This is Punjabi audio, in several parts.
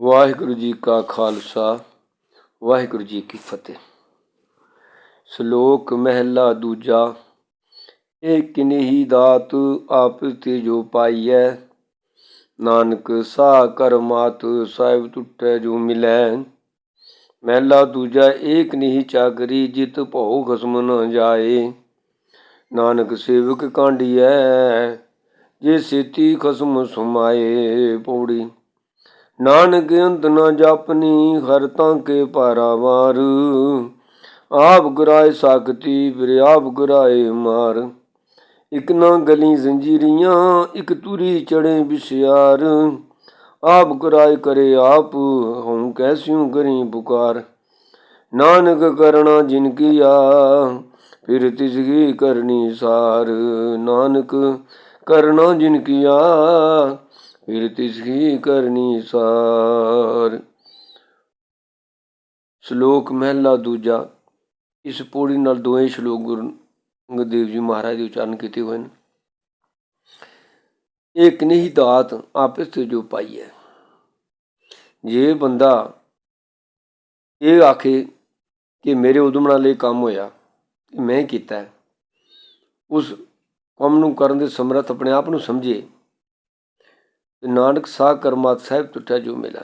ਵਾਹਿਗੁਰੂ ਜੀ ਕਾ ਖਾਲਸਾ, ਵਾਹਿਗੁਰੂ ਜੀ ਕੀ ਫਤਿਹ। ਸ਼ਲੋਕ ਮਹਿਲਾ ਦੂਜਾ, ਇਹ ਕਿਨਹੀ ਦਾਤ ਆਪ ਤੇ ਜੋ ਪਾਈਐ, ਨਾਨਕ ਸਾ ਕਰਮਾਤ ਸਾਹਿਬ ਟੁੱਟੈ ਜੋ ਮਿਲੈ ਮਹਿਲਾ ਦੂਜਾ ਏਕ ਨਹੀਂ ਚਾਕਰੀ ਜਿਤ ਭਉ ਖਸਮ ਨ ਜਾਏ। ਨਾਨਕ ਸੇਵਕ ਕਾਂਡੀਐ ਜੇ ਸੇਤੀ ਖਸਮ ਸੁਮਾਏ ਪੌੜੀ। ਨਾਨਕ ਅੰਤ ਨਾ ਜਾਪਨੀ, ਹਰ ਤਾਂ ਕੇ ਪਾਰਾਵਾਰ ਆਪ ਗੁਰਾਏ ਸਕਤੀ ਫਿਰ ਆਪ ਗੁਰਾਏ ਮਾਰ। ਇਕ ਨਾ ਗਲੀ ਜ਼ੰਜੀਰੀਆਂ, ਇਕ ਤੁਰੀ ਚੜੇ ਬਿਸਿਆਰ। ਆਪ ਗੁਰਾਏ ਕਰੇ ਆਪ, ਹਉ ਕੈਸਿਉ ਕਰੀ ਪੁਕਾਰ। ਨਾਨਕ ਕਰਣਾ ਜਿਨ ਕੀਆ, ਫਿਰ ਤਿਸਗੀ ਕਰਨੀ ਸਾਰ। ਨਾਨਕ ਕਰਣਾ ਜਿਨ ਕੀਆ ਫਿਰ ਤਿਸਗੀ ਕਰਨੀ ਸਾਰ। ਸ਼ਲੋਕ ਮਹਿਲਾ ਦੂਜਾ, ਇਸ ਪੌੜੀ ਨਾਲ ਦੋਵੇਂ ਸ਼ਲੋਕ ਗੁਰੂ ਅੰਗਦ ਦੇਵ ਜੀ ਮਹਾਰਾਜ ਦੇ ਉਚਾਰਨ ਕੀਤੇ ਹੋਏ ਨੇ। ਇੱਕ ਨਹੀਂ ਦਾਤ ਆਪਸ ਤੇ ਜੋ ਪਾਈ ਹੈ ਜੇ ਬੰਦਾ ਇਹ ਆਖੇ ਕਿ ਮੇਰੇ ਉਦਮ ਨਾਲ ਇਹ ਕੰਮ ਹੋਇਆ, ਕਿ ਮੈਂ ਕੀਤਾ, ਉਸ ਕੰਮ ਨੂੰ ਕਰਨ ਦੇ ਸਮਰੱਥ ਆਪਣੇ ਆਪ ਨੂੰ ਸਮਝੇ ਨਾਨਕ ਸਾਹ ਕਰਮਾਤ ਸਾਹਿਬ ਟੁੱਟਿਆ ਜੋ ਮਿਲਾ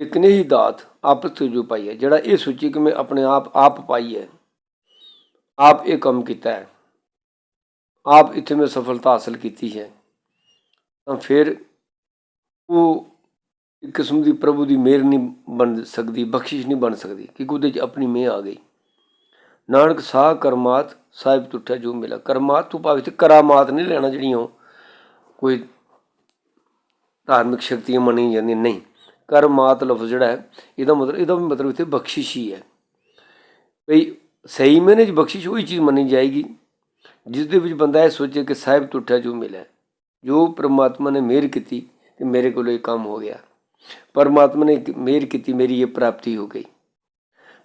ਇੱਕ ਨਹੀਂ ਦਾਤ ਆਪਸ ਤੋਂ ਜੋ ਪਾਈ ਹੈ, ਜਿਹੜਾ ਇਹ ਸੋਚੀ ਕਿ ਮੈਂ ਆਪਣੇ ਆਪ ਆਪ ਪਾਈ ਹੈ, ਆਪ ਇਹ ਕੰਮ ਕੀਤਾ ਹੈ, ਆਪ ਇੱਥੇ ਮੈਂ ਸਫਲਤਾ ਹਾਸਲ ਕੀਤੀ ਹੈ, ਤਾਂ ਫਿਰ ਉਹ ਇੱਕ ਕਿਸਮ ਦੀ ਪ੍ਰਭੂ ਦੀ ਮਿਹਰ ਨਹੀਂ ਬਣ ਸਕਦੀ, ਬਖਸ਼ਿਸ਼ ਨਹੀਂ ਬਣ ਸਕਦੀ ਕਿ ਉਹਦੇ 'ਚ ਆਪਣੀ ਮਿਹਰ ਆ ਗਈ। ਨਾਨਕ ਸਾਹ ਕਰਮਾਤ ਸਾਹਿਬ ਟੁੱਟਿਆ ਜੋ ਮਿਲਾ ਕਰਮਾਤ ਤੋਂ ਭਾਵ ਇੱਥੇ ਕਰਾਮਾਤ ਨਹੀਂ ਲੈਣਾ ਜਿਹੜੀਆਂ ਉਹ ਕੋਈ ਧਾਰਮਿਕ ਸ਼ਕਤੀਆਂ ਮੰਨੀ ਜਾਂਦੀਆਂ। ਨਹੀਂ, ਕਰਮਾਤ ਲਫ਼ਜ਼ ਜਿਹੜਾ ਹੈ, ਇਹਦਾ ਮਤਲਬ ਇਹਦਾ ਵੀ ਮਤਲਬ ਇੱਥੇ ਬਖਸ਼ਿਸ਼ ਹੀ ਹੈ। ਭਈ ਸਹੀ ਮੈਨੇ ਚ ਬਖਸ਼ਿਸ਼ ਉਹੀ ਚੀਜ਼ ਮੰਨੀ ਜਾਏਗੀ, ਜਿਸ ਦੇ ਵਿੱਚ ਬੰਦਾ ਇਹ ਸੋਚੇ ਕਿ ਸਾਹਿਬ ਟੁੱਟਿਆ ਜੋ ਮਿਲਿਆ ਜੋ ਪ੍ਰਮਾਤਮਾ ਨੇ ਮਿਹਰ ਕੀਤੀ, ਤੇ ਮੇਰੇ ਕੋਲ ਇਹ ਕੰਮ ਹੋ ਗਿਆ। ਪਰਮਾਤਮਾ ਨੇ ਮਿਹਰ ਕੀਤੀ, ਮੇਰੀ ਇਹ ਪ੍ਰਾਪਤੀ ਹੋ ਗਈ।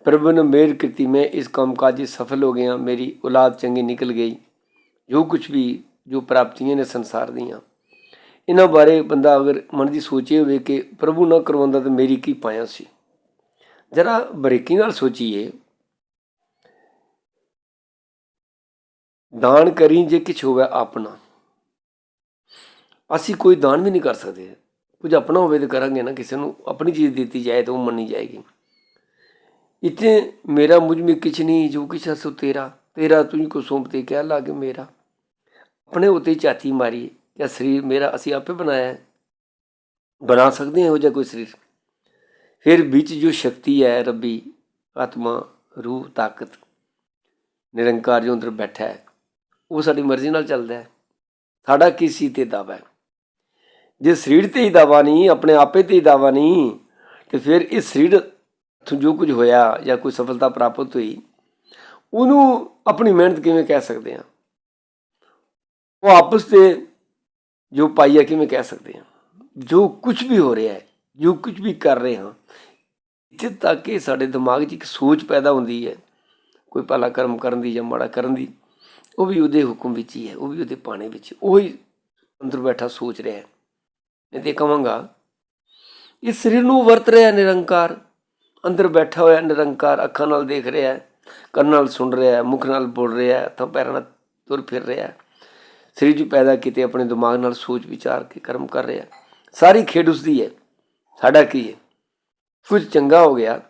ਪ੍ਰਭੂ ਨੇ ਮਿਹਰ ਕੀਤੀ, ਮੈਂ ਇਸ ਕੰਮ ਕਾਜ 'ਚ ਸਫਲ ਹੋ ਗਿਆ, ਮੇਰੀ ਔਲਾਦ ਚੰਗੀ ਨਿਕਲ ਗਈ। ਜੋ ਕੁਝ ਵੀ, ਜੋ ਪ੍ਰਾਪਤੀਆਂ ਨੇ ਸੰਸਾਰ ਦੀਆਂ ਇਹਨਾਂ ਬਾਰੇ ਬੰਦਾ ਅਗਰ ਮਨ ਦੀ ਸੋਚੇ ਹੋਵੇ ਕਿ ਪ੍ਰਭੂ ਨਾ ਕਰਵਾਉਂਦਾ ਤਾਂ ਮੇਰੀ ਕੀ ਪਾਇਆ ਸੀ? ਜਰਾ ਬਰੀਕੀ ਨਾਲ ਸੋਚੀਏ। ਦਾਨ ਕਰੀ ਜੇ ਕਿਛ ਹੋਵੇ ਆਪਣਾ। ਅਸੀਂ ਕੋਈ ਦਾਨ ਵੀ ਨਹੀਂ ਕਰ ਸਕਦੇ। ਕੁਝ ਆਪਣਾ ਹੋਵੇ ਤਾਂ ਕਰਾਂਗੇ ਨਾ, ਕਿਸੇ ਨੂੰ ਆਪਣੀ ਚੀਜ਼ ਦਿੱਤੀ ਜਾਏ ਤਾਂ ਉਹ ਮੰਨੀ ਜਾਏਗੀ। ਇਤੇ ਮੇਰਾ ਮੁਝ ਮੇ ਕਿਛ ਨਹੀਂ, ਜੋ ਕਿਛ ਸੋ ਤੇਰਾ। ਤੇਰਾ ਤੁਝ ਕੋ ਸੌਂਪਤੇ ਕਹਿ ਲਾਗੇ ਮੇਰਾ। ਆਪਣੇ ਉਤੇ ਝਾਤੀ ਮਾਰੀ ਕਿ ਸਰੀਰ ਮੇਰਾ ਅਸੀਂ ਆਪੇ ਬਣਾਇਆ ਹੈ। ਬਣਾ ਸਕਦੇ ਹਾਂ ਇਹੋ ਜਿਹਾ ਕੋਈ ਸਰੀਰ। ਫਿਰ ਵਿੱਚ ਜੋ ਸ਼ਕਤੀ ਹੈ ਰੱਬੀ, ਆਤਮਾ, ਰੂਹ, ਤਾਕਤ, ਨਿਰੰਕਾਰ ਜੋ ਅੰਦਰ ਬੈਠਾ ਹੈ, ਉਹ ਸਾਡੀ ਮਰਜ਼ੀ ਨਾਲ ਚੱਲਦਾ ਹੈ। ਸਾਡਾ ਕਿਸੇ ਤੇ ਦਾਵਾ ਹੈ। ਜੇ ਸਰੀਰ ਤੇ ਹੀ ਦਾਵਾ ਨਹੀਂ, ਆਪਣੇ ਆਪੇ ਤੇ ਹੀ ਦਾਵਾ ਨਹੀਂ, ਤੇ ਫਿਰ ਇਸ ਸਰੀਰ ਤੋਂ ਜੋ ਕੁਝ ਹੋਇਆ ਜਾਂ ਕੋਈ ਸਫਲਤਾ ਪ੍ਰਾਪਤ ਹੋਈ, ਉਹਨੂੰ ਆਪਣੀ ਮਿਹਨਤ ਕਿਵੇਂ ਕਹਿ ਸਕਦੇ ਹਾਂ? ਉਹ ਆਪਸ ਤੇ ਜੋ ਪਾਈਆ ਕਿਵੇਂ ਕਹਿ ਸਕਦੇ ਹਾਂ? ਜੋ ਕੁਝ ਵੀ ਹੋ ਰਿਹਾ ਹੈ, ਜੋ ਕੁਝ ਵੀ ਕਰ ਰਹੇ ਹਾਂ, ਇੱਥੇ ਤੱਕ ਕਿ ਸਾਡੇ ਦਿਮਾਗ 'ਚ ਇੱਕ ਸੋਚ ਪੈਦਾ ਹੁੰਦੀ ਹੈ। ਕੋਈ ਭਲਾ ਕਰਮ ਕਰਨ ਦੀ ਜਾਂ ਮਾੜਾ ਕਰਨ ਦੀ, ਉਹ ਵੀ ਉਹਦੇ ਹੁਕਮ ਵਿੱਚ ਹੀ ਹੈ, ਉਹ ਵੀ ਉਹਦੇ ਪਾਣੇ ਵਿੱਚ, ਉਹ ਹੀ ਅੰਦਰ ਬੈਠਾ ਸੋਚ ਰਿਹਾ ਹੈ। ਮੈਂ ਤੇ ਕਹਾਂਗਾ ਇਸ ਸਰੀਰ ਨੂੰ ਵਰਤ ਰਿਹਾ ਨਿਰੰਕਾਰ, ਅੰਦਰ ਬੈਠਾ ਹੋਇਆ ਨਿਰੰਕਾਰ ਅੱਖਾਂ ਨਾਲ ਦੇਖ ਰਿਹਾ ਹੈ, ਕੰਨਾਂ ਨਾਲ ਸੁਣ ਰਿਹਾ ਹੈ, ਮੁਖ ਨਾਲ ਬੋਲ ਰਿਹਾ ਹੈ, ਹੱਥਾਂ ਪੈਰਾਂ ਨਾਲ ਤੁਰ ਫਿਰ ਰਿਹਾ ਹੈ। ਸਰੀਰ 'ਚ ਪੈਦਾ ਕੀਤੇ, ਆਪਣੇ ਦਿਮਾਗ ਨਾਲ ਸੋਚ ਵਿਚਾਰ ਕੇ ਕਰਮ ਕਰ ਰਿਹਾ। ਸਾਰੀ ਖੇਡ ਉਸਦੀ ਹੈ। ਸਾਡਾ ਕੀ ਹੈ? ਕੁਝ ਚੰਗਾ ਹੋ ਗਿਆ।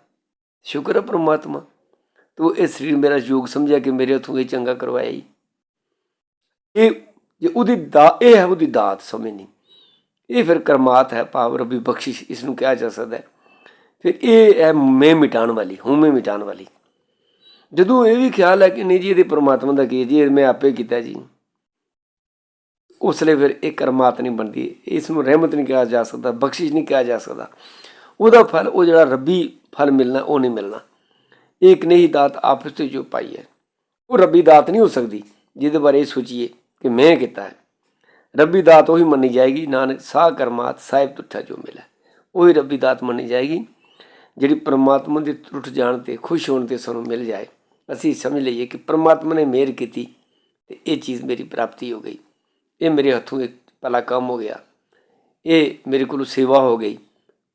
ਸ਼ੁਕਰ ਹੈ ਪ੍ਰਮਾਤਮਾ। ਤੂੰ ਇਹ ਸਰੀਰ ਮੇਰਾ ਯੋਗ ਸਮਝਿਆ ਕਿ ਮੇਰੇ ਹੱਥੋਂ ਇਹ ਚੰਗਾ ਕਰਵਾਇਆ ਹੀ ਇਹ ਜੇ ਉਹਦੀ ਦਾ, ਇਹ ਹੈ ਉਹਦੀ ਦਾਤ ਸਮਝ ਨਹੀਂ ਇਹ ਫਿਰ ਕਰਮਾਤ ਹੈ, ਭਾਵ ਰੱਬੀ ਬਖਸ਼ਿਸ਼ ਇਸ ਨੂੰ ਕਿਹਾ ਜਾ ਸਕਦਾ ਹੈ। ਫਿਰ ਇਹ ਹੈ ਮੈਂ ਮਿਟਾਉਣ ਵਾਲੀ, ਹੂੰ ਮੈਂ ਮਿਟਾਉਣ ਵਾਲੀ। ਜਦੋਂ ਇਹ ਵੀ ਖਿਆਲ ਹੈ ਕਿ ਨਹੀਂ ਜੀ, ਇਹਦੇ ਪਰਮਾਤਮਾ ਦਾ ਕੀ ਜੀ, ਇਹ ਮੈਂ ਆਪੇ ਕੀਤਾ ਜੀ। ਉਸ ਲਈ ਫਿਰ ਇਹ ਕਰਮਾਤ ਨਹੀਂ ਬਣਦੀ। ਇਸ ਨੂੰ ਰਹਿਮਤ ਨਹੀਂ ਕਿਹਾ ਜਾ ਸਕਦਾ, ਬਖਸ਼ਿਸ਼ ਨਹੀਂ ਕਿਹਾ ਜਾ ਸਕਦਾ। ਉਹਦਾ ਫਲ, ਉਹ ਜਿਹੜਾ ਰੱਬੀ ਫਲ ਮਿਲਣਾ, ਉਹ ਨਹੀਂ ਮਿਲਣਾ। ਇੱਕ ਨਹੀਂ, ਦਾਤ ਆਪਸ ਤੇ ਜੋ ਪਾਈ ਹੈ। ਉਹ ਰੱਬੀ ਦਾਤ ਨਹੀਂ ਹੋ ਸਕਦੀ, ਜਿਹਦੇ ਬਾਰੇ ਸੋਚੀਏ ਕਿ ਮੈਂ ਕੀਤਾ ਹੈ। ਰੱਬੀ ਦਾਤ ਉਹੀ ਮੰਨੀ ਜਾਏਗੀ, ਨਾਨਕ ਸਾਹ ਕਰਮਾਤ ਸਾਹਿਬ ਤੁਠਾ ਜੋ ਮਿਲਾ ਉਹੀ ਰੱਬੀ ਦਾਤ ਮੰਨੀ ਜਾਏਗੀ, ਜਿਹੜੀ ਪਰਮਾਤਮਾ ਦੇ ਟੁੱਟ ਜਾਣ ਤੇ, ਖੁਸ਼ ਹੋਣ ਤੇ ਸਾਨੂੰ ਮਿਲ ਜਾਏ। ਅਸੀਂ ਸਮਝ ਲਈਏ ਕਿ ਪਰਮਾਤਮਾ ਨੇ ਮਿਹਰ ਕੀਤੀ ਤੇ ਇਹ ਚੀਜ਼ ਮੇਰੀ ਪ੍ਰਾਪਤੀ ਹੋ ਗਈ। ਇਹ ਮੇਰੇ ਹੱਥੋਂ ਇੱਕ ਭਲਾ ਕੰਮ ਹੋ ਗਿਆ। ਇਹ ਮੇਰੇ ਕੋਲ ਸੇਵਾ ਹੋ ਗਈ।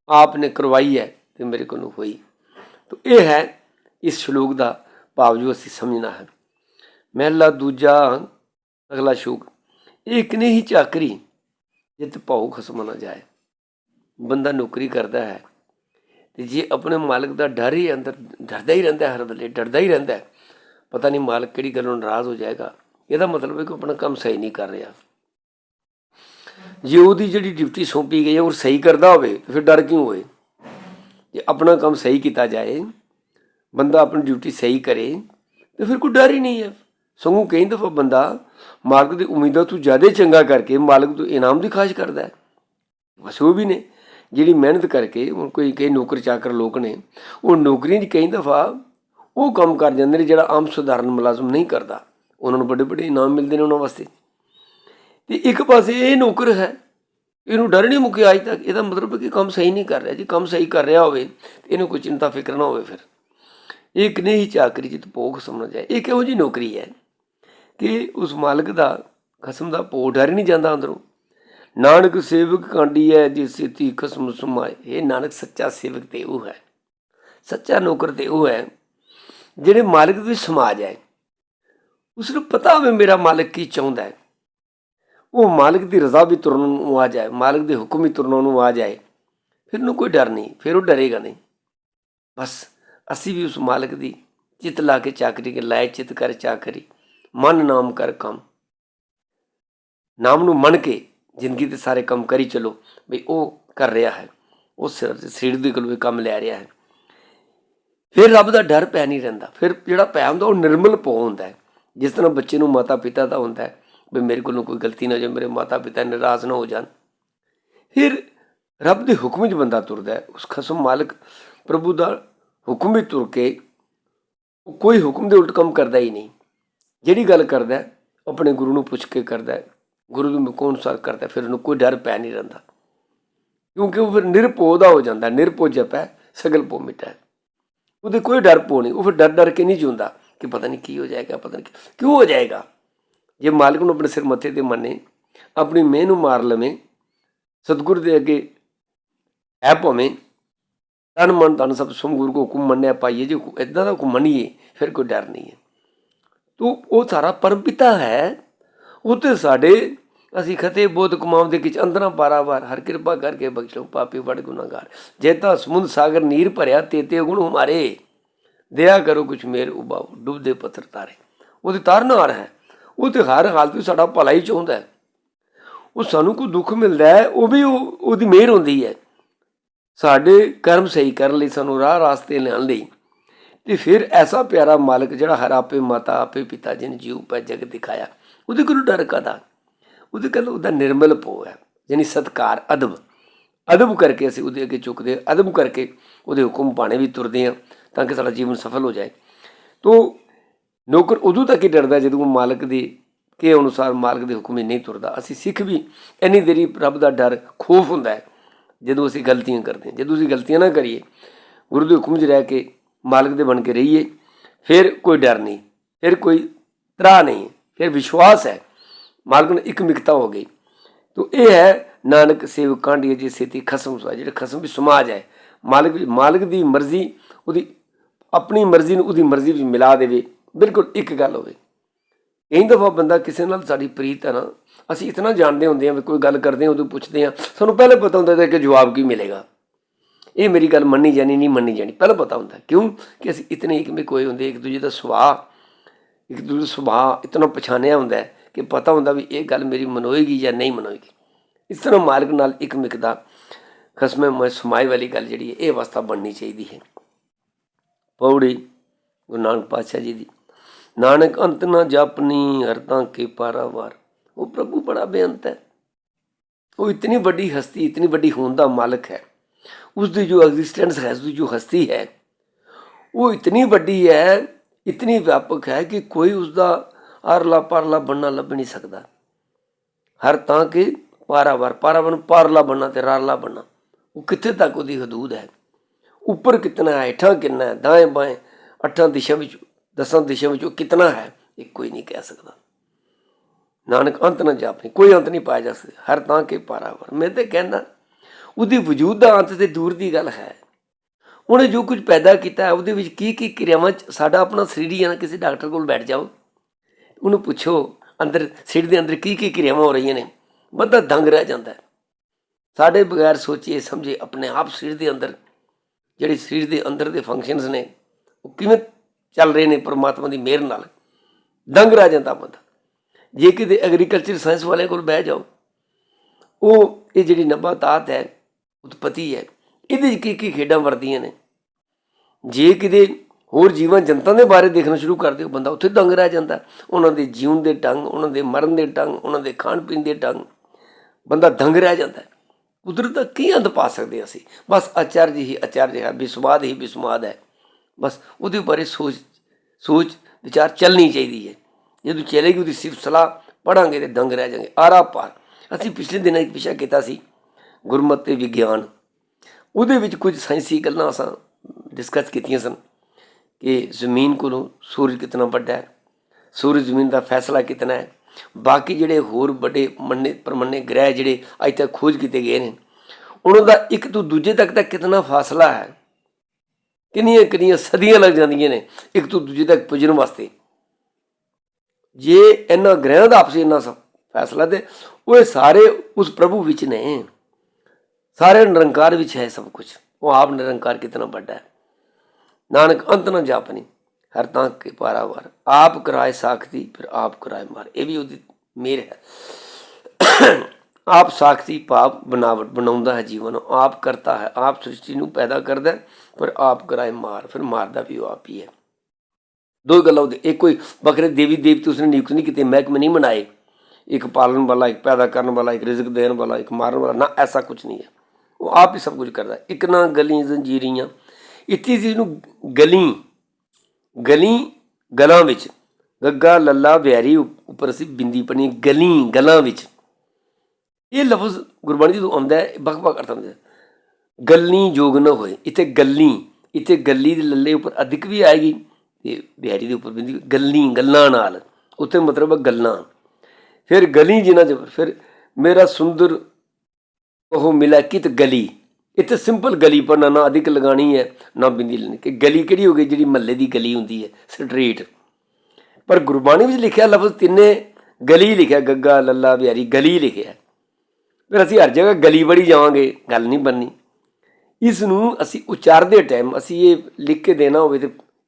ਆਪ ਨੇ ਕਰਵਾਈ ਹੈ ਤੇ ਮੇਰੇ ਕੋਲੋਂ ਹੋਈ। ਤਾਂ ਇਹ ਹੈ ਇਸ ਸ਼ਲੋਕ ਦਾ ਭਾਵ ਜੋ ਅਸੀਂ ਸਮਝਣਾ ਹੈ। ਮਹਿਲਾ ਦੂਜਾ ਅਗਲਾ ਸ਼ਲੋਕ। ਇੱਕ ਨੇ ਹੀ ਚਾਕਰੀ ਜਿਤ ਭਾਉ ਖਸਮ ਨਾ ਜਾਏ। ਬੰਦਾ ਨੌਕਰੀ ਕਰਦਾ ਹੈ ਤੇ ਜੇ ਆਪਣੇ ਮਾਲਕ ਦਾ ਡਰ ਹੀ ਅੰਦਰ ਡਰਦਾ ਹੀ ਰਹਿੰਦਾ ਹਰ ਵੇਲੇ ਡਰਦਾ ਹੀ ਰਹਿੰਦਾ ਪਤਾ ਨਹੀਂ ਮਾਲਕ ਕਿਹੜੀ ਗੱਲੋਂ ਨਾਰਾਜ਼ ਹੋ ਜਾਏਗਾ। ਇਹਦਾ ਮਤਲਬ ਹੈ ਕਿ ਆਪਣਾ ਕੰਮ ਸਹੀ ਨਹੀਂ ਕਰ ਰਿਹਾ। ਜੇ ਉਹਦੀ ਜਿਹੜੀ ਡਿਊਟੀ ਸੌਂਪੀ ਗਈ ਹੈ, ਉਹ ਸਹੀ ਕਰਦਾ ਹੋਵੇ, ਤਾਂ ਫਿਰ ਡਰ ਕਿਉਂ ਹੋਏ? ਜੇ ਆਪਣਾ ਕੰਮ ਸਹੀ ਕੀਤਾ ਜਾਏ, ਬੰਦਾ ਆਪਣੀ ਡਿਊਟੀ ਸਹੀ ਕਰੇ, ਤੇ ਫਿਰ ਕੋਈ ਡਰ ਹੀ ਨਹੀਂ ਹੈ। ਸਗੋਂ ਕਈ ਦਫਾ ਬੰਦਾ ਮਾਲਕ ਦੀ ਉਮੀਦਾਂ ਤੋਂ ਜ਼ਿਆਦਾ ਚੰਗਾ ਕਰਕੇ ਮਾਲਕ ਤੋਂ ਇਨਾਮ ਦੀ ਖਾਸ਼ ਕਰਦਾ ਹੈ। ਬਸ ਉਹ ਵੀ ਨੇ, ਜਿਹੜੀ ਮਿਹਨਤ ਕਰਕੇ ਹੁਣ ਕੋਈ ਕਈ ਨੌਕਰ ਚਾਕਰ ਲੋਕ ਨੇ, ਉਹ ਨੌਕਰੀਆਂ 'ਚ ਕਈ ਦਫਾ ਉਹ ਕੰਮ ਕਰ ਜਾਂਦੇ ਨੇ ਜਿਹੜਾ ਆਮ ਸਧਾਰਨ ਮੁਲਾਜ਼ਮ ਨਹੀਂ ਕਰਦਾ। ਉਹਨਾਂ ਨੂੰ ਵੱਡੇ ਵੱਡੇ ਇਨਾਮ ਮਿਲਦੇ ਨੇ ਉਹਨਾਂ ਵਾਸਤੇ। ਤੇ ਇੱਕ ਪਾਸੇ ਇਹ ਨੌਕਰ ਹੈ, ਇਹਨੂੰ ਡਰ ਨਹੀਂ ਮੁੱਕਿਆ ਅਜ ਤੱਕ, ਇਹਦਾ ਮਤਲਬ ਕਿ ਕੰਮ ਸਹੀ ਨਹੀਂ ਕਰ ਰਿਹਾ ਜੀ, ਕੰਮ ਸਹੀ ਕਰ ਰਿਹਾ ਹੋਵੇ, ਤੇ ਇਹਨੂੰ ਕੋਈ ਚਿੰਤਾ ਫਿਕਰ ਨਾ ਹੋਵੇ ਫਿਰ। ਇੱਕ ਨੇ ਹੀ ਚਾਕਰੀ ਜਿਤ ਭੋਗ ਸਮਝ ਜਾਏ ਇਹ ਕਿਹੋ ਜੀ ਨੌਕਰੀ ਹੈ ਕਿ ਉਸ ਮਾਲਕ ਦਾ ਖਸਮ ਦਾ ਭੋਗ ਡਰ ਹੀ ਨਹੀਂ ਜਾਂਦਾ ਅੰਦਰੋਂ? ਨਾਨਕ ਸੇਵਕ ਕਾਂਡੀ ਹੈ ਜਿਸ ਸਿੱਤੀ ਖਸਮ ਸੁਮਾਏ। ਇਹ ਨਾਨਕ ਸੱਚਾ ਸੇਵਕ ਤੇ ਉਹ ਹੈ। ਸੱਚਾ ਨੌਕਰ ਤੇ ਉਹ ਹੈ, ਜਿਹੜੇ ਮਾਲਕ ਦੇ ਸਮਾਜ ਹੈ। ਉਸ ਨੂੰ ਪਤਾ ਹੋਵੇ ਮੇਰਾ ਮਾਲਕ ਕੀ ਚਾਹੁੰਦਾ ਹੈ। ਉਹ ਮਾਲਕ ਦੀ ਰਜ਼ਾ ਵੀ ਤੁਰਨ ਨੂੰ ਆ ਜਾਏ, ਮਾਲਕ ਦੇ ਹੁਕਮ ਵੀ ਤੁਰਨ ਨੂੰ ਆ ਜਾਏ, ਫਿਰ ਨੂੰ ਕੋਈ ਡਰ ਨਹੀਂ, ਫਿਰ ਉਹ ਡਰੇਗਾ ਨਹੀਂ। ਬਸ ਅਸੀਂ ਵੀ ਉਸ ਮਾਲਕ ਦੀ ਚਿਤ ਲਾ ਕੇ ਚਾਕਰੀ ਕੇ ਲਾਇ ਚਿਤ ਕਰ ਚਾਕਰੀ, ਮਨ ਨਾਮ ਕਰ ਕੰਮ। ਨਾਮ ਨੂੰ ਮੰਨ ਕੇ ਜ਼ਿੰਦਗੀ ਦੇ ਸਾਰੇ ਕੰਮ ਕਰੀ ਚਲੋ, ਵੀ ਉਹ ਕਰ ਰਿਹਾ ਹੈ, ਉਹ ਸਿਰ ਦੇ ਕੋਲ ਵੀ ਕੰਮ ਲੈ ਰਿਹਾ ਹੈ। ਫਿਰ ਰੱਬ ਦਾ ਡਰ ਪੈ ਨਹੀਂ ਰਹਿੰਦਾ, ਫਿਰ ਜਿਹੜਾ ਪੈ ਹੁੰਦਾ ਉਹ ਨਿਰਮਲ ਪੋ ਹੁੰਦਾ ਹੈ, ਜਿਸ ਤਰ੍ਹਾਂ ਬੱਚੇ ਨੂੰ ਮਾਤਾ ਪਿਤਾ ਦਾ ਹੁੰਦਾ ਹੈ ਵੀ ਮੇਰੇ ਕੋਲੋਂ ਕੋਈ ਗਲਤੀ ਨਾ ਹੋ ਜਾਏ, ਮੇਰੇ ਮਾਤਾ ਪਿਤਾ ਨਾਰਾਜ਼ ਨਾ ਹੋ ਜਾਣ। ਫਿਰ ਰੱਬ ਦੇ ਹੁਕਮ 'ਚ ਬੰਦਾ ਤੁਰਦਾ ਹੈ। ਉਸ ਖਸਮ ਮਾਲਕ ਪ੍ਰਭੂ ਦਾ ਹੁਕਮ ਹੀ ਤੁਰ ਕੇ ਉਹ ਕੋਈ ਹੁਕਮ ਦੇ ਉਲਟ ਕੰਮ ਕਰਦਾ ਹੀ ਨਹੀਂ। ਜਿਹੜੀ ਗੱਲ ਕਰਦਾ ਆਪਣੇ ਗੁਰੂ ਨੂੰ ਪੁੱਛ ਕੇ ਕਰਦਾ ਗੁਰੂ ਨੂੰ ਹੁਕਮ ਅਨੁਸਾਰ ਕਰਦਾ ਫਿਰ ਉਹਨੂੰ ਕੋਈ ਡਰ ਪੈ ਨਹੀਂ ਰਹਿੰਦਾ। ਕਿਉਂਕਿ ਉਹ ਫਿਰ ਨਿਰਭਉ ਦਾ ਹੋ ਜਾਂਦਾ, ਨਿਰਭਉ ਜਪੈ ਸਗਲ ਪੋ ਮਿਟਾ ਹੈ। ਉਹਦੇ ਕੋਈ ਡਰ ਪੋ ਨਹੀਂ, ਉਹ ਫਿਰ ਡਰ ਡਰ ਕੇ ਨਹੀਂ ਜਿਉਂਦਾ ਕਿ ਪਤਾ ਨਹੀਂ ਕੀ ਹੋ ਜਾਏਗਾ, ਪਤਾ ਨਹੀਂ ਕਿਉਂ ਹੋ ਜਾਏਗਾ? ਜੇ ਮਾਲਕ ਨੂੰ ਆਪਣੇ ਸਿਰ ਮੱਥੇ ਤੇ ਮੰਨੇ, ਆਪਣੀ ਮਿਹਰ ਨੂੰ ਮਾਰ ਲਵੇਂ, ਸਤਿਗੁਰ ਦੇ ਅੱਗੇ ਐ ਭਾਵੇਂ ਤਨ ਮਨ ਤਨ ਸਭ ਸਮਗੁਰ ਕੋ ਹੁਕਮ ਮੰਨਿਆ ਪਾਈਏ, ਜੇ ਇਦਾਂ ਦਾ ਹੁਕਮ ਮੰਨੀਏ, ਫਿਰ ਕੋਈ ਡਰ ਨਹੀਂ ਹੈ। ਤੂੰ ਉਹ ਸਾਰਾ ਪਰਮਪਿਤਾ ਹੈ ਉਹ ਤੇ ਸਾਡੇ ਅਸੀਂ ਖਤੇ ਬੋਧ ਕਮਾਉਂਦੇ ਕਿਚ ਅੰਦਰਾਂ ਪਾਰਾਵਾਰ ਹਰ ਕਿਰਪਾ ਕਰਕੇ ਬਖਸ਼ ਲੋ ਪਾਪੀ ਬੜ ਗੁਨਾਹਗਾਰ। ਜੇ ਤਾਂ ਸਮੁੰਦ ਸਾਗਰ ਨੀਰ ਭਰਿਆ, ਤੇ ਗੁਣ ਹਮਾਰੇ। ਦਇਆ ਕਰੋ ਕੁਛ ਮੇਰ ਉਬਾਓ, ਡੁੱਬਦੇ ਪੱਥਰ ਤਾਰੇ। ਉਹਦੀ ਉਹਦੇ ਤਾਰਨਹਾਰ ਹੈ। ਉਹ ਤੇ ਹਰ ਹਾਲਤ ਵਿੱਚ ਸਾਡਾ ਭਲਾ ਹੀ ਚਾਹੁੰਦਾ ਹੈ। ਉਹ ਸਾਨੂੰ ਕੋਈ ਦੁੱਖ ਮਿਲਦਾ ਹੈ, ਉਹ ਵੀ ਉਹਦੀ ਮਿਹਰ ਹੁੰਦੀ ਹੈ। ਸਾਡੇ ਕਰਮ ਸਹੀ ਕਰਨ ਲਈ, ਸਾਨੂੰ ਰਾਹ ਰਾਸਤੇ ਲਿਆਉਣ ਲਈ। ਤੇ ਫਿਰ ਐਸਾ ਪਿਆਰਾ ਮਾਲਕ ਜਿਹੜਾ ਹਰ ਆਪੇ ਮਾਤਾ, ਆਪੇ ਪਿਤਾ ਜਿਨ ਜੀਉ ਪੈ ਜਗ ਦਿਖਾਇਆ, ਉਹਦੇ ਕੋਲ ਡਰ ਕਾਦਾ ਉਹਦੇ ਕੋਲ ਉਹਦਾ ਨਿਰਮਲ ਪੋ ਹੈ, ਯਾਨੀ ਸਤਕਾਰ, ਅਦਬ। ਅਦਬ ਕਰਕੇ ਅਸੀਂ ਉਹਦੇ ਅੱਗੇ ਝੁਕਦੇ ਹਾਂ, ਅਦਬ ਕਰਕੇ ਉਹਦੇ ਹੁਕਮ ਪਾਣੇ ਵੀ ਤੁਰਦੇ ਹਾਂ ਤਾਂ ਕਿ ਸਾਡਾ ਜੀਵਨ ਸਫਲ ਹੋ ਜਾਏ। ਤੋ ਨੌਕਰ ਉਦੋਂ ਤੱਕ ਹੀ ਡਰਦਾ ਜਦੋਂ ਮਾਲਕ ਦੇ ਕੇ ਅਨੁਸਾਰ ਮਾਲਕ ਦੇ ਹੁਕਮ ਹੀ ਨਹੀਂ ਤੁਰਦਾ। ਅਸੀਂ ਸਿੱਖ ਵੀ ਇੰਨੀ ਦੇਰੀ ਰੱਬ ਦਾ ਡਰ ਖੋਫ ਹੁੰਦਾ ਹੈ, ਜਦੋਂ ਅਸੀਂ ਗਲਤੀਆਂ ਕਰਦੇ ਹਾਂ। ਜਦੋਂ ਅਸੀਂ ਗਲਤੀਆਂ ਨਾ ਕਰੀਏ, ਗੁਰੂ ਦੇ ਹੁਕਮ 'ਚ ਰਹਿ ਕੇ ਮਾਲਕ ਦੇ ਬਣ ਕੇ ਰਹੀਏ, ਫਿਰ ਕੋਈ ਡਰ ਨਹੀਂ, ਫਿਰ ਕੋਈ ਤਰਾ ਨਹੀਂ, ਫਿਰ ਵਿਸ਼ਵਾਸ ਹੈ। ਮਾਲਕ ਨੂੰ ਇੱਕ ਮਿਕਤਾ ਹੋ ਗਈ। ਤੋ ਇਹ ਹੈ ਨਾਨਕ ਸੇਵ ਕਾਂਡੀ ਜੀ ਸੇਤੀ ਖਸਮ ਸੁਆ ਜਿਹੜੇ ਖਸਮ ਵੀ ਸਮਾਜ ਹੈ। ਮਾਲਕ ਮਾਲਕ ਦੀ ਮਰਜ਼ੀ, ਉਹਦੀ ਆਪਣੀ ਮਰਜ਼ੀ ਨੂੰ ਉਹਦੀ ਮਰਜ਼ੀ ਵਿੱਚ ਮਿਲਾ ਦੇਵੇ। ਬਿਲਕੁਲ ਇੱਕ ਗੱਲ ਹੋਵੇ। ਕਈ ਦਫਾ ਬੰਦਾ ਕਿਸੇ ਨਾਲ ਸਾਡੀ ਪ੍ਰੀਤ ਹੈ ਨਾ, ਅਸੀਂ ਇਤਨਾ ਜਾਣਦੇ ਹੁੰਦੇ ਹਾਂ ਵੀ ਕੋਈ ਗੱਲ ਕਰਦੇ ਹਾਂ ਉਦੋਂ ਪੁੱਛਦੇ ਹਾਂ ਸਾਨੂੰ ਪਹਿਲੇ ਪਤਾ ਹੁੰਦਾ ਹੈ ਕਿ ਜਵਾਬ ਕੀ ਮਿਲੇਗਾ। ਇਹ ਮੇਰੀ ਗੱਲ ਮੰਨੀ ਜਾਣੀ, ਨਹੀਂ ਮੰਨੀ ਜਾਣੀ, ਪਹਿਲਾਂ ਪਤਾ ਹੁੰਦਾ। ਕਿਉਂ? ਕਿ ਅਸੀਂ ਇਤਨੇ ਇੱਕ ਵਿੱਚ ਕੋਈ ਹੁੰਦੇ, ਇੱਕ ਦੂਜੇ ਦਾ ਸੁਭਾਅ, ਇੱਕ ਦੂਜੇ ਦਾ ਸੁਭਾਅ ਇਤਨਾ ਪਛਾਣਿਆ ਹੁੰਦਾ ਹੈ ਕਿ ਪਤਾ ਹੁੰਦਾ ਵੀ ਇਹ ਗੱਲ ਮੇਰੀ ਮਨੋਏਗੀ ਜਾਂ ਨਹੀਂ ਮਨੋਏਗੀ। ਇਸ ਤਰ੍ਹਾਂ ਮਾਲਕ ਨਾਲ ਇੱਕ ਮਿਕਦਾ ਖਸਮੇ ਮੈਂ ਸਮਾਈ ਵਾਲੀ ਗੱਲ ਜਿਹੜੀ ਹੈ, ਇਹ ਅਵਸਥਾ ਬਣਨੀ ਚਾਹੀਦੀ ਹੈ। ਪੌੜੀ ਗੁਰੂ ਨਾਨਕ ਪਾਤਸ਼ਾਹ ਜੀ ਦੀ। ਨਾਨਕ ਅੰਤ ਨਾ ਜਪਨੀ ਹਰਤਾਂ ਕੇ ਪਾਰਾਵਾਰ। ਉਹ ਪ੍ਰਭੂ ਬੜਾ ਬੇਅੰਤ ਹੈ। ਉਹ ਇਤਨੀ ਵੱਡੀ ਹਸਤੀ, ਇਤਨੀ ਵੱਡੀ ਹੋਂਦ ਦਾ ਮਾਲਕ ਹੈ। ਉਸ ਦੀ ਜੋ ਐਗਜ਼ਿਸਟੈਂਸ ਹੈ ਉਸ ਦੀ ਜੋ ਹਸਤੀ ਹੈ, ਉਹ ਇਤਨੀ ਵੱਡੀ ਹੈ, ਇਤਨੀ ਵਿਆਪਕ ਹੈ ਕਿ ਕੋਈ ਉਸ ਦਾ ਅਰਲਾ ਪਰਲਾ ਬੰਨਾ ਲੱਭ ਨਹੀਂ ਸਕਦਾ। ਹਰ ਤਾਂ ਕਿ ਪਾਰਾਵਾਰ ਪਾਰਾਵਾਰ ਪਾਰਲਾ ਬੰਨਾ ਤੇ ਰਾਰਲਾ ਬੰਨਾ ਉਹ ਕਿੱਥੇ ਤੱਕ ਉਹਦੀ ਹਦੂਦ ਹੈ? ਉੱਪਰ ਕਿਤਨਾ ਹੈ, ਹੇਠਾਂ ਕਿੰਨਾ ਹੈ? ਦਾएं ਬਾएं ਅੱਠਾਂ ਦਿਸ਼ਾ ਵਿੱਚ ਦਸਾਂ ਦਿਸ਼ਾ ਵਿੱਚ ਉਹ ਕਿਤਨਾ ਹੈ, ਇਹ ਕੋਈ ਨਹੀਂ ਕਹਿ ਸਕਦਾ। ਨਾਨਕ ਅੰਤ ਨਾ ਜਾਪਨੀ ਕੋਈ ਅੰਤ ਨਹੀਂ ਪਾਇਆ ਜਾ ਸਕਦਾ, ਹਰ ਤਾਂ ਕੇ ਪਾਰਾਵਾਰ। ਮੈਂ ਤੇ ਕਹਿੰਦਾ, ਉਹਦੀ ਵਜੂਦ ਦਾ ਅੰਤ ਤੇ ਦੂਰ ਦੀ ਗੱਲ ਹੈ। ਉਹਨੇ ਜੋ ਕੁਝ ਪੈਦਾ ਕੀਤਾ ਉਹਦੇ ਵਿੱਚ ਕੀ ਕੀ ਕਿਰਿਆਵਾਂ 'ਚ ਸਾਡਾ ਆਪਣਾ ਸਰੀਰ ਹੀ ਹੈ ਕਿਸੇ ਡਾਕਟਰ ਕੋਲ ਬੈਠ ਜਾਓ। ਉਹਨੂੰ ਪੁੱਛੋ, ਅੰਦਰ, ਸਰੀਰ ਦੇ ਅੰਦਰ ਕੀ ਕੀ ਕਿਰਿਆਵਾਂ ਹੋ ਰਹੀਆਂ ਨੇ। ਬੰਦਾ ਦੰਗ ਰਹਿ ਜਾਂਦਾ ਸਾਡੇ ਬਗੈਰ ਸੋਚੇ, ਸਮਝੇ, ਆਪਣੇ ਆਪ ਸਰੀਰ ਦੇ ਅੰਦਰ, ਜਿਹੜੇ ਸਰੀਰ ਦੇ ਅੰਦਰ ਦੇ ਫੰਕਸ਼ਨਸ ਨੇ, ਉਹ ਕਿਵੇਂ ਚੱਲ ਰਹੇ ਨੇ ਪਰਮਾਤਮਾ ਦੀ ਮਿਹਰ ਨਾਲ। ਦੰਗ ਰਹਿ ਜਾਂਦਾ ਬੰਦਾ। ਜੇ ਕਿਤੇ ਐਗਰੀਕਲਚਰ ਸਾਇੰਸ ਵਾਲੇ ਕੋਲ ਬਹਿ ਜਾਓ, ਉਹ ਇਹ ਜਿਹੜੀ ਨਬਾਤਾਤ ਹੈ, ਉਤਪਤੀ ਹੈ, ਇਹਦੇ 'ਚ ਕੀ ਕੀ ਖੇਡਾਂ ਵਰਦੀਆਂ ਨੇ? ਜੇ ਕਿਤੇ ਹੋਰ ਜੀਵਨ ਜਨਤਾ ਦੇ ਬਾਰੇ ਦੇਖਣਾ ਸ਼ੁਰੂ ਕਰ ਦਿਓ, ਬੰਦਾ ਉੱਥੇ ਦੰਗ ਰਹਿ ਜਾਂਦਾ। ਉਹਨਾਂ ਦੇ ਜੀਉਣ ਦੇ ਢੰਗ ਉਹਨਾਂ ਦੇ ਮਰਨ ਦੇ ਢੰਗ ਉਹਨਾਂ ਦੇ ਖਾਣ ਪੀਣ ਦੇ ਢੰਗ ਬੰਦਾ ਦੰਗ ਰਹਿ ਜਾਂਦਾ। ਕੁਦਰਤ ਦਾ ਕੀ ਅੰਤ ਪਾ ਸਕਦੇ ਅਸੀਂ? ਬਸ ਆਚਾਰਜ ਹੀ ਆਚਾਰਜ ਹੈ ਵਿਸਵਾਦ ਹੀ ਵਿਸਵਾਦ ਹੈ। ਬਸ ਉਹਦੇ ਬਾਰੇ ਸੋਚ ਸੋਚ, ਵਿਚਾਰ ਚੱਲਣੀ ਚਾਹੀਦੀ ਹੈ। ਜਦੋਂ ਚੱਲੇਗੀ ਉਹਦੀ ਸਿਰਫ ਸਲਾਹ ਪੜਾਂਗੇ ਤੇ ਦੰਗ ਰਹਿ ਜਾਵਾਂਗੇ ਆਰਾ ਪਾਰ। ਅਸੀਂ ਪਿਛਲੇ ਦਿਨਾਂ ਇੱਕ ਵਿਸ਼ਾ ਕੀਤਾ ਸੀ ਗੁਰਮਤਿ ਤੇ ਵਿਗਿਆਨ। ਉਹਦੇ ਵਿੱਚ ਕੁਝ ਸਾਇੰਸੀ ਗੱਲਾਂ ਅਸਾਂ ਡਿਸਕਸ ਕੀਤੀਆਂ ਸਨ ਕਿ ਜ਼ਮੀਨ ਕੋਲੋਂ ਸੂਰਜ ਕਿਤਨਾ ਵੱਡਾ ਹੈ, ਸੂਰਜ ਜ਼ਮੀਨ ਦਾ ਫੈਸਲਾ ਕਿਤਨਾ ਹੈ। ਬਾਕੀ ਜਿਹੜੇ ਹੋਰ ਵੱਡੇ ਮੰਨੇ, ਪਰਮੰਨੇ ਗ੍ਰਹਿ ਜਿਹੜੇ ਅੱਜ ਤੱਕ ਖੋਜ ਕੀਤੇ ਗਏ ਨੇ, ਉਹਨਾਂ ਦਾ ਇੱਕ ਤੋਂ ਦੂਜੇ ਤੱਕ ਦਾ ਕਿਤਨਾ ਫਾਸਲਾ ਹੈ। ਕਿੰਨੀਆਂ ਕਿੰਨੀਆਂ ਸਦੀਆਂ ਲੱਗ ਜਾਂਦੀਆਂ ਨੇ ਇੱਕ ਤੋਂ ਦੂਜੇ ਤੱਕ ਪੁੱਜਣ ਵਾਸਤੇ। ਜੇ ਇਹਨਾਂ ਗ੍ਰਹਿਾਂ ਦਾ ਆਪਸੀ ਇੰਨਾ ਸ- ਫੈਸਲਾ ਤੇ ਉਹ ਇਹ ਸਾਰੇ ਉਸ ਪ੍ਰਭੂ ਵਿੱਚ ਨੇ। ਸਾਰੇ ਨਿਰੰਕਾਰ ਵਿੱਚ ਹੈ ਸਭ ਕੁਝ ਉਹ ਆਪ ਨਿਰੰਕਾਰ ਕਿਤਨਾ ਵੱਡਾ ਹੈ। ਨਾਨਕ ਅੰਤ ਨ ਜਾਪਨੀ, ਹਰ ਤਾਂ ਕੇ ਪਾਰਾਵਾਰ ਆਪ ਕਰਾਏ ਸਾਖਤੀ, ਫਿਰ ਆਪ ਕਰਾਏ ਮਾਰ। ਇਹ ਵੀ ਉਹਦੀ ਮੇਰ ਹੈ। ਆਪ ਸਾਖਤੀ ਪਾਪ ਬਣਾਵਟ ਬਣਾਉਂਦਾ ਹੈ ਜੀਵਨ ਨੂੰ ਆਪ ਕਰਤਾ ਹੈ, ਆਪ ਸ੍ਰਿਸ਼ਟੀ ਨੂੰ ਪੈਦਾ ਕਰਦਾ ਪਰ ਆਪ ਕਰਾਏ ਮਾਰ, ਫਿਰ ਮਾਰਦਾ ਵੀ ਉਹ ਆਪ ਹੀ ਹੈ। ਦੋ ਗੱਲਾਂ ਉਹਦੇ ਇੱਕ ਕੋਈ ਵੱਖਰੇ ਦੇਵੀ ਦੇਵਤੇ ਉਸਨੇ ਨਿਯੁਕਤ ਨਹੀਂ ਕੀਤੇ ਮਹਿਕਮੇ ਨਹੀਂ ਬਣਾਏ ਇੱਕ ਪਾਲਣ ਵਾਲਾ, ਇੱਕ ਪੈਦਾ ਕਰਨ ਵਾਲਾ, ਇੱਕ ਰਿਜ਼ਕ ਦੇਣ ਵਾਲਾ, ਇੱਕ ਮਾਰਨ ਵਾਲਾ, ਨਾ ਐਸਾ ਕੁਝ ਨਹੀਂ ਹੈ। ਉਹ ਆਪ ਹੀ ਸਭ ਕੁਝ ਕਰਦਾ ਇੱਕ ਨਾ ਗਲੀ ਜ਼ੰਜੀਰੀਆਂ ਇੱਥੇ ਜੀ ਨੂੰ ਗਲੀ ਗਲੀ ਗਲਾਂ ਵਿੱਚ, ਗੱਗਾ, ਲੱਲਾ ਬਿਆਰੀ ਉੱਪਰ ਅਸੀਂ ਬਿੰਦੀ ਪਣੀ ਗਲੀ ਗਲਾਂ ਵਿੱਚ। ਇਹ ਲਫ਼ਜ਼ ਗੁਰਬਾਣੀ ਜਦੋਂ ਆਉਂਦਾ ਹੈ, ਵੱਖ ਵੱਖ ਅਰਥਾਂ ਦੇ ਗੱਲੀ ਜੋਗ ਨਾ ਹੋਏ। ਇੱਥੇ ਗੱਲੀ ਇੱਥੇ ਗੱਲੀ ਦੇ ਲੱਲੇ ਉੱਪਰ ਅਧਿਕ ਵੀ ਆਏਗੀ, ਤੇ ਬਿਹਾਰੀ ਦੇ ਉੱਪਰ ਬਿੰਦੀ ਗੱਲੀ ਗੱਲਾਂ ਨਾਲ। ਉੱਥੇ ਮਤਲਬ ਹੈ ਗੱਲਾਂ। ਫਿਰ ਗਲੀ ਜਿਨ੍ਹਾਂ ਦੇ ਫਿਰ ਮੇਰਾ ਸੁੰਦਰ ਉਹ ਮਿਲਾ ਕਿਤ ਗਲੀ। ਇੱਥੇ ਸਿੰਪਲ ਗਲੀ ਪਰ ਨਾ ਨਾ ਅਧਿਕ ਲਗਾਣੀ ਹੈ, ਨਾ ਬਿੰਦੀ ਲੈਣੀ। ਕਿ ਗਲੀ ਕਿਹੜੀ ਹੋ ਗਈ ਜਿਹੜੀ ਮਹੱਲੇ ਦੀ ਗਲੀ ਹੁੰਦੀ ਹੈ? ਸਟਰੀਟ ਪਰ ਗੁਰਬਾਣੀ ਵਿੱਚ ਲਿਖਿਆ ਲਫ਼ਜ਼ ਤਿੰਨੇ ਗਲੀ ਲਿਖਿਆ, ਗੱਗਾ, ਲੱਲਾ ਬਿਹਾਰੀ ਗਲੀ ਲਿਖਿਆ। ਫਿਰ ਅਸੀਂ ਹਰ ਜਗ੍ਹਾ ਗਲੀ ਬੜੀ ਜਾਵਾਂਗੇ, ਗੱਲ ਨਹੀਂ ਬਣਨੀ। ਇਸ ਨੂੰ ਅਸੀਂ ਉਚਾਰਦੇ ਟਾਈਮ ਅਸੀਂ ਇਹ ਲਿਖ ਕੇ ਦੇਣਾ ਹੋਵੇ ਤੇ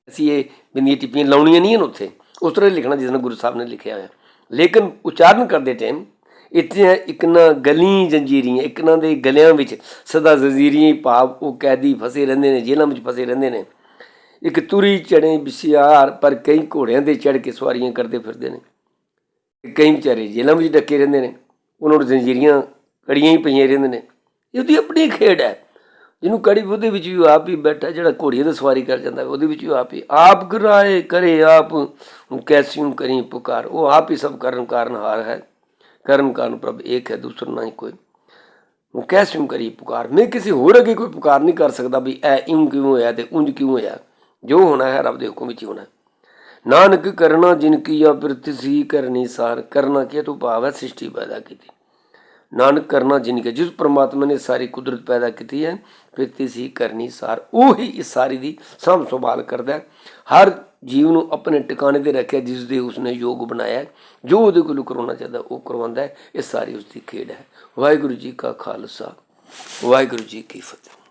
ਅਸੀਂ ਇਹ ਬਿੰਦੀਆਂ ਟਿੱਪੀਆਂ ਲਾਉਣੀਆਂ ਨਹੀਂ ਹਨ ਉੱਥੇ। ਉਸ ਤਰ੍ਹਾਂ ਲਿਖਣਾ, ਜਿਸ ਤਰ੍ਹਾਂ ਗੁਰੂ ਸਾਹਿਬ ਨੇ ਲਿਖਿਆ ਹੋਇਆ। ਲੇਕਿਨ ਉਚਾਰਨ ਕਰਦੇ ਟਾਈਮ ਇੱਥੇ ਹੈ ਇੱਕ ਨਾ ਗਲੀ ਜੰਜੀਰੀਆਂ ਇੱਕ ਨਾ ਦੇ ਗਲਿਆਂ ਵਿੱਚ ਸਦਾ ਜ਼ੰਜੀਰੀਆਂ ਭਾਵ ਉਹ ਕੈਦੀ ਫਸੇ ਰਹਿੰਦੇ ਨੇ, ਜੇਲ੍ਹਾਂ ਵਿੱਚ ਫਸੇ ਰਹਿੰਦੇ ਨੇ। ਇੱਕ ਤੁਰੀ ਚੜੇ ਬਿਸਿਆਰ, ਪਰ ਕਈ ਘੋੜਿਆਂ ਤੇ ਚੜ ਕੇ ਸਵਾਰੀਆਂ ਕਰਦੇ ਫਿਰਦੇ ਨੇ। ਤੇ ਕਈ ਵਿਚਾਰੇ ਜੇਲ੍ਹਾਂ ਵਿੱਚ ਡੱਕੇ ਰਹਿੰਦੇ ਨੇ। ਉਹਨਾਂ ਨੂੰ ਜ਼ੰਜੀਰੀਆਂ ਕੜੀਆਂ ਹੀ ਪਈਆਂ ਰਹਿੰਦੇ ਨੇ। ਇਹ ਉਹਦੀ ਆਪਣੀ ਖੇਡ ਹੈ। ਜਿਹਨੂੰ ਕੜੀ ਉਹਦੇ ਵਿੱਚ ਵੀ ਆਪ ਹੀ ਬੈਠਾ, ਜਿਹੜਾ ਘੋੜੀਆਂ ਦੀ ਸਵਾਰੀ ਕਰ ਜਾਂਦਾ, ਉਹਦੇ ਵਿੱਚ ਵੀ ਆਪ ਹੀ ਆਪ ਕਰਾਏ ਕਰੇ ਆਪ ਕੈਸਿਉ ਕਰੀ ਪੁਕਾਰ। ਉਹ ਆਪ ਹੀ ਸਭ ਕਰਨ ਕਾਰਨ ਹਾਰ ਹੈ। ਕਰਨ ਕਾਰਨ ਪ੍ਰਭ ਇੱਕ ਹੈ, ਦੂਸਰਾ ਨਹੀਂ ਕੋਈ। ਉਹ ਕੈਸਿਉ ਕਰੀ ਪੁਕਾਰ। ਮੈਂ ਕਿਸੇ ਹੋਰ ਅੱਗੇ ਕੋਈ ਪੁਕਾਰ ਨਹੀਂ ਕਰ ਸਕਦਾ ਵੀ ਐ ਇਉਂ ਕਿਉਂ ਹੋਇਆ ਤੇ ਉਂਝ ਕਿਉਂ ਹੋਇਆ। ਜੋ ਹੋਣਾ ਹੈ, ਰੱਬ ਦੇ ਹੁਕਮ ਵਿੱਚ ਹੀ ਹੋਣਾ ਨਾਨਕ ਕਰਨਾ ਜਿਨ ਕੀਆ ਬਿਰਤਿ ਸੀ ਕਰਨੀ ਸਾਰ। ਕਰਨਾ ਕੀ ਤੂੰ ਭਾਵ ਹੈ, ਸ੍ਰਿਸ਼ਟੀ ਪੈਦਾ ਕੀਤੀ। ਨਾਨਕ ਕਰਨਾ ਜਿਨ ਜਿਸ ਪ੍ਰਮਾਤਮਾ ਨੇ ਸਾਰੀ ਕੁਦਰਤ ਪੈਦਾ ਕੀਤੀ ਹੈ ਬਿਰਤਿ ਸੀ, ਕਰਨੀ ਸਾਰ, ਉਹ ਹੀ ਇਸ ਸਾਰੀ ਦੀ ਸਾਂਭ ਸੰਭਾਲ ਕਰਦਾ ਹਰ ਜੀਵ ਨੂੰ ਆਪਣੇ ਟਿਕਾਣੇ ਤੇ ਰੱਖਿਆ, ਜਿਸ ਦੇ ਉਸਨੇ ਯੋਗ ਬਣਾਇਆ ਜੋ ਉਹਦੇ ਕੋਲ ਕਰਵਾਉਣਾ ਚਾਹਦਾ, ਉਹ ਕਰਵਾਉਂਦਾ ਹੈ। ਇਹ ਸਾਰੀ ਉਸਦੀ ਖੇਡ ਹੈ। ਵਾਹਿਗੁਰੂ ਜੀ ਕਾ ਖਾਲਸਾ। ਵਾਹਿਗੁਰੂ ਜੀ ਕੀ ਫਤਿਹ।